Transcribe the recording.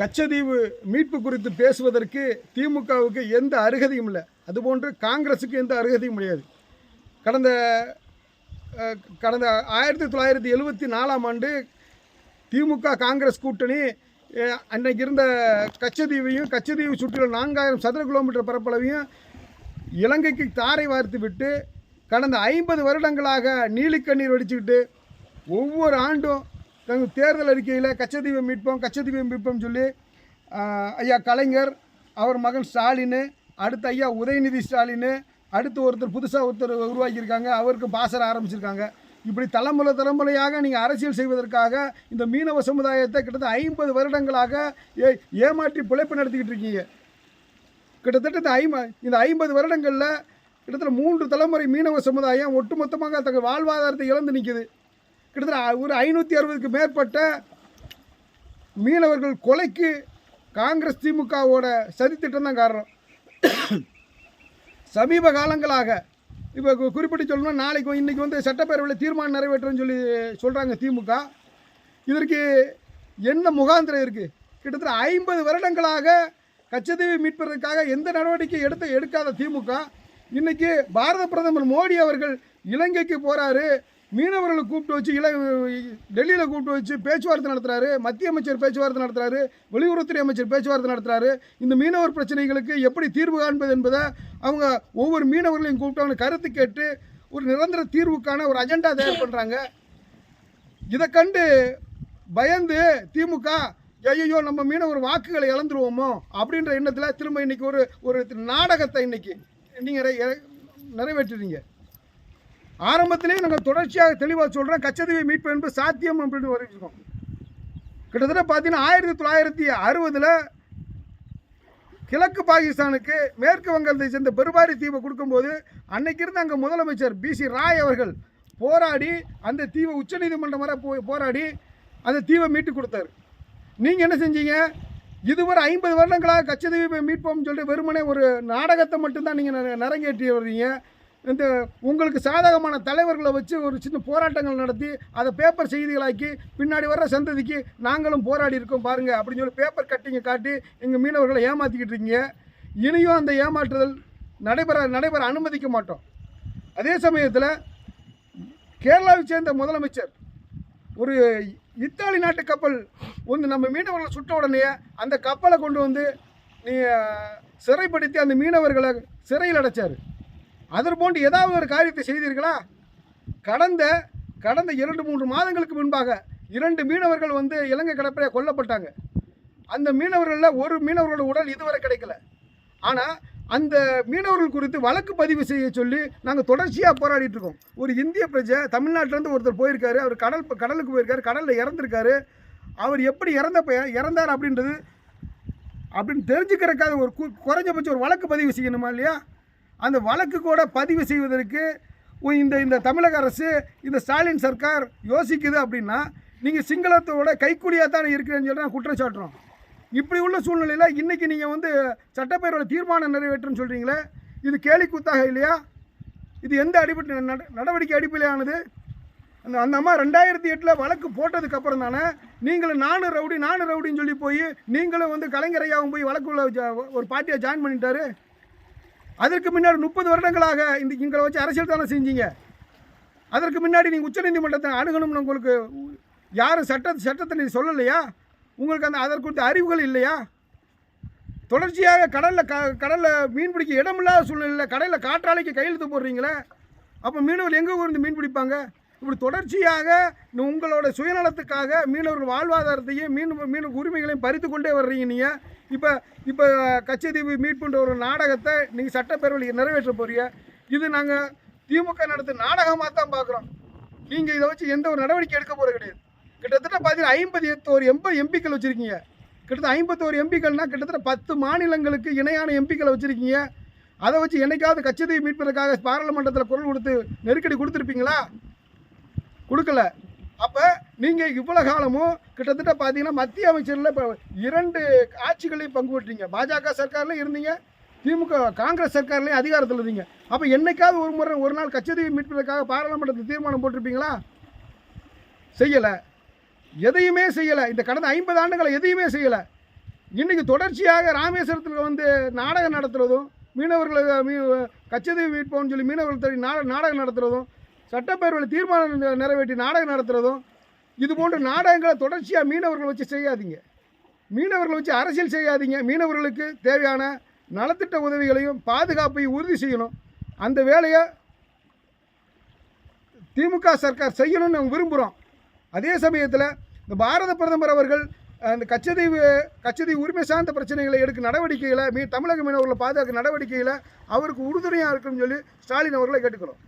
கச்சதீவு மீட்பு குறித்து பேசுவதற்கு திமுகவுக்கு எந்த அருகதையும் இல்லை. அதுபோன்று காங்கிரஸுக்கு எந்த அருகதையும் முடியாது கடந்த கடந்த ஆயிரத்தி தொள்ளாயிரத்தி எழுபத்தி நாலாம் ஆண்டு திமுக காங்கிரஸ் கூட்டணி அன்னைக்கு இருந்த கச்சதீவையும் கச்சதீவு சுற்றியுள்ள நான்காயிரம் சதுர கிலோமீட்டர் பரப்பளவையும் இலங்கைக்கு தாரை வார்த்து விட்டு கடந்த ஐம்பது வருடங்களாக நீலிக்கண்ணீர் வடிச்சுக்கிட்டு ஒவ்வொரு ஆண்டும் தங்கள் தேர்தல் அறிக்கையில் கச்சதீபம் மீட்போம் கச்சதீபம் மீட்போம் சொல்லி ஐயா கலைஞர் அவர் மகன் ஸ்டாலின் அடுத்து ஐயா உதயநிதி ஸ்டாலின் அடுத்து ஒருத்தர் புதுசாக ஒருத்தர் உருவாக்கியிருக்காங்க அவருக்கு பாசர ஆரம்பிச்சிருக்காங்க. இப்படி தலைமுறை தலைமுறையாக நீங்கள் அரசியல் செய்வதற்காக இந்த மீனவ சமுதாயத்தை கிட்டத்தட்ட ஐம்பது வருடங்களாக ஏ ஏமாற்றி பிழைப்பு நடத்திக்கிட்டு இருக்கீங்க. கிட்டத்தட்ட இந்த ஐம்ப இந்த ஐம்பது வருடங்களில் கிட்டத்தட்ட மூன்று தலைமுறை மீனவ சமுதாயம் ஒட்டுமொத்தமாக தங்கள் வாழ்வாதாரத்தை இழந்து நிற்கிது கிட்டத்தட்ட ஒரு ஐநூற்றி அறுபதுக்கு மேற்பட்ட மீனவர்கள் கொலைக்கு காங்கிரஸ் திமுகவோட சதித்திட்டம் தான் காரணம். சமீப காலங்களாக இப்போ குறிப்பிட்டு சொல்லணும்னா நாளைக்கு இன்றைக்கி வந்து சட்டப்பேரவையில் தீர்மானம் நிறைவேற்றுன்னு சொல்லி சொல்கிறாங்க திமுக. இதற்கு என்ன முகாந்திரம் இருக்குது கிட்டத்தட்ட ஐம்பது வருடங்களாக கச்சதீவை மீட்பதற்காக எந்த நடவடிக்கை எடுத்து எடுக்காத திமுக. இன்றைக்கி பாரத பிரதமர் மோடி அவர்கள் இலங்கைக்கு போகிறாரு மீனவர்களை கூப்பிட்டு வச்சு இல டெல்லியில் கூப்பிட்டு வச்சு பேச்சுவார்த்தை நடத்துகிறாரு மத்திய அமைச்சர் பேச்சுவார்த்தை நடத்துகிறாரு வெளியுறவுத்துறை அமைச்சர் பேச்சுவார்த்தை நடத்துகிறாரு இந்த மீனவர் பிரச்சனைகளுக்கு எப்படி தீர்வு காண்பது என்பதை அவங்க ஒவ்வொரு மீனவர்களையும் கூப்பிட்டு அவங்க கருத்து கேட்டு ஒரு நிரந்தர தீர்வுக்கான ஒரு அஜெண்டா தயார் பண்ணுறாங்க இதை கண்டு பயந்து திமுக ஐயோ நம்ம மீனவர் வாக்குகளை இழந்துருவோமோ அப்படின்ற எண்ணத்தில் திரும்ப இன்றைக்கி ஒரு ஒரு நாடகத்தை இன்னைக்கு நீங்கள் நிறைவேற்றுறீங்க ஆரம்பத்திலேயே நாங்கள் தொடர்ச்சியாக தெளிவாக சொல்கிறோம் கச்சதீவை மீட்பு என்பது சாத்தியம் அப்படின்னு வரைக்கும் கிட்டத்தட்ட பார்த்தீங்கன்னா ஆயிரத்தி தொள்ளாயிரத்தி அறுபதில் கிழக்கு பாகிஸ்தானுக்கு மேற்கு வங்கத்தை சேர்ந்த பெருபாரி தீவை கொடுக்கும்போது அன்னைக்கு இருந்த அங்கே முதலமைச்சர் பிசி ராய் அவர்கள் போராடி அந்த தீவை உச்சநீதிமன்றம் வரை போய் போராடி அந்த தீவை மீட்டு கொடுத்தார். நீங்கள் என்ன செஞ்சீங்க? இதுவரை ஐம்பது வருடங்களாக கச்சதீவை மீட்போம்னு சொல்லிட்டு வெறுமனே ஒரு நாடகத்தை மட்டும்தான் நீங்கள் நிறங்கேற்றி வர்றீங்க. இந்த உங்களுக்கு சாதகமான தலைவர்களை வச்சு ஒரு சின்ன போராட்டங்கள் நடத்தி அதை பேப்பர் செய்திகளாக்கி பின்னாடி வர்ற சந்ததிக்கு நாங்களும் போராடி இருக்கோம் பாருங்கள் அப்படின்னு சொல்லி பேப்பர் கட்டிங்க காட்டி எங்கள் மீனவர்களை ஏமாற்றிக்கிட்டு இருக்கீங்க. இனியும் அந்த ஏமாற்றுதல் நடைபெற நடைபெற அனுமதிக்க மாட்டோம். அதே சமயத்தில் கேரளாவை சேர்ந்த முதலமைச்சர் ஒரு இத்தாலி நாட்டு கப்பல் வந்து நம்ம மீனவர்களை சுட்ட உடனே அந்த கப்பலை கொண்டு வந்து நீ சிறைப்படுத்தி அந்த மீனவர்களை சிறையில் அடைச்சார். அதர் போன்று ஏதாவது ஒரு காரியத்தை செய்தீர்களா? கடந்த கடந்த இரண்டு மூன்று மாதங்களுக்கு முன்பாக இரண்டு மீனவர்கள் வந்து இலங்கை கடற்படையாக கொல்லப்பட்டாங்க. அந்த மீனவர்களில் ஒரு மீனவர்களோட உடல் இதுவரை கிடைக்கல. ஆனால் அந்த மீனவர்கள் குறித்து வழக்கு பதிவு செய்ய சொல்லி நாங்கள் தொடர்ச்சியாக போராடிட்டு இருக்கோம். ஒரு இந்திய பிரஜை தமிழ்நாட்டிலேருந்து ஒருத்தர் போயிருக்காரு அவர் கடல் கடலுக்கு போயிருக்காரு கடலில் இறந்துருக்காரு. அவர் எப்படி இறந்த இறந்தார் அப்படின்றது அப்படின்னு தெரிஞ்சுக்கிறக்காக ஒரு குறைஞ்சபட்சம் ஒரு வழக்கு பதிவு செய்யணுமா இல்லையா? அந்த வழக்கு கூட பதிவு செய்வதற்கு இந்த இந்த தமிழக அரசு இந்த ஸ்டாலின் சர்க்கார் யோசிக்குது அப்படின்னா நீங்கள் சிங்களத்தோட கைக்கூலியாக தானே இருக்கிறேன்னு சொல்லி நான் குற்றம் சாட்டுறோம். இப்படி உள்ள சூழ்நிலையில் இன்றைக்கி நீங்கள் வந்து சட்டப்பேரவை தீர்மானம் நிறைவேற்றுன்னு சொல்கிறீங்களே இது கேலி கூத்தாக இல்லையா? இது எந்த அடிப்படை நடவடிக்கை அடிப்படையானது அந்த அந்த அம்மா ரெண்டாயிரத்தி எட்டில் வழக்கு போட்டதுக்கப்புறம் தானே நீங்களும் நானும் ரவுடி நானும் ரவுடின்னு சொல்லி போய் நீங்களும் வந்து கலைஞரையாவும் போய் வழக்குள்ள ஜா- ஒரு பார்ட்டியை ஜாயின் பண்ணிட்டாரு? அதற்கு முன்னாடி முப்பது வருடங்களாக இந்த எங்களை வச்சு அரசியல் தானே செஞ்சீங்க? அதற்கு முன்னாடி நீங்கள் உச்சநீதிமன்றத்தை அணுகணும்னு உங்களுக்கு யாரும் சட்ட சட்டத்தை நீ சொல்லலையா? உங்களுக்கு அந்த அதற்கு குறித்த அறிவுகள் இல்லையா? தொடர்ச்சியாக கடலில் க கடலில் மீன் பிடிக்க இடமில்லாத சூழ்நிலையில் கடலில் காற்றாலைக்கு கையெழுத்து போடுறீங்களே? அப்போ மீனவர் எங்கே இருந்து மீன் பிடிப்பாங்க? இப்படி தொடர்ச்சியாக உங்களோட சுயநலத்துக்காக மீனவர்கள் வாழ்வாதாரத்தையும் மீன் மீன் உரிமைகளையும் பறித்து கொண்டே வர்றீங்க நீங்கள் இப்போ இப்போ கச்சத்தீவு மீட்புன்ற ஒரு நாடகத்தை நீங்கள் சட்டப்பேரவையில் நிறைவேற்ற போறீங்க. இது நாங்கள் திமுக நடத்தும் நாடகமாக தான் பார்க்குறோம். நீங்கள் இதை வச்சு எந்த ஒரு நடவடிக்கை எடுக்க போகிறது கிடையாது. கிட்டத்தட்ட பார்த்தீங்கன்னா ஐம்பத்தி ஒரு எண்பது எம்பிக்கள் வச்சுருக்கீங்க. கிட்டத்தட்ட ஐம்பத்தோரு எம்பிக்கள்னா கிட்டத்தட்ட பத்து மாநிலங்களுக்கு இணையான எம்பிக்களை வச்சுருக்கீங்க. அதை வச்சு என்னைக்காவது கச்சதீவு மீட்பதற்காக பாராளுமன்றத்தில் குரல் கொடுத்து நெருக்கடி கொடுத்துருப்பீங்களா? கொடுக்கல. அப்போ நீங்கள் இவ்வளோ காலமும் கிட்டத்தட்ட பார்த்தீங்கன்னா மத்திய அமைச்சரில் இப்போ இரண்டு ஆட்சிகளையும் பங்கு பெற்றீங்க. பாஜக சர்க்காரில் இருந்தீங்க திமுக காங்கிரஸ் சர்க்கார்லேயும் அதிகாரத்தில் இருந்தீங்க. அப்போ என்னைக்காவது ஒரு முறை ஒரு நாள் கச்சதீவை மீட்பதற்காக பாராளுமன்றத்தில் தீர்மானம் போட்டிருப்பீங்களா? செய்யலை. எதையுமே செய்யலை. இந்த கடந்த ஐம்பது ஆண்டுகளை எதையுமே செய்யலை. இன்றைக்கி தொடர்ச்சியாக ராமேஸ்வரத்தில் வந்து நாடகம் நடத்துகிறதும் மீனவர்களை மீ கச்சதீவு மீட்போம்னு சொல்லி மீனவர்கள் தேடி நாடகம் நடத்துகிறதும் சட்டப்பேரவையில் தீர்மானம் நிறைவேற்றி நாடகம் நடத்துகிறதும் இது போன்ற நாடகங்களை தொடர்ச்சியாக மீனவர்களை வச்சு செய்யாதீங்க. மீனவர்களை வச்சு அரசியல் செய்யாதீங்க. மீனவர்களுக்கு தேவையான நலத்திட்ட உதவிகளையும் பாதுகாப்பையும் உறுதி செய்யணும். அந்த வேலையை திமுக சர்க்கார் செய்யணும்னு நாங்கள் விரும்புகிறோம் அதே சமயத்தில் இந்த பாரத பிரதமர் அவர்கள் அந்த கச்சதீவு கச்சதீவு உரிமை சார்ந்த பிரச்சனைகளை எடுக்க நடவடிக்கைகளை மீ தமிழக மீனவர்களை பாதுகாக்க நடவடிக்கைகளை அவருக்கு உறுதுணையாக இருக்குன்னு சொல்லி ஸ்டாலின் அவர்களை கேட்டுக்கிறோம்.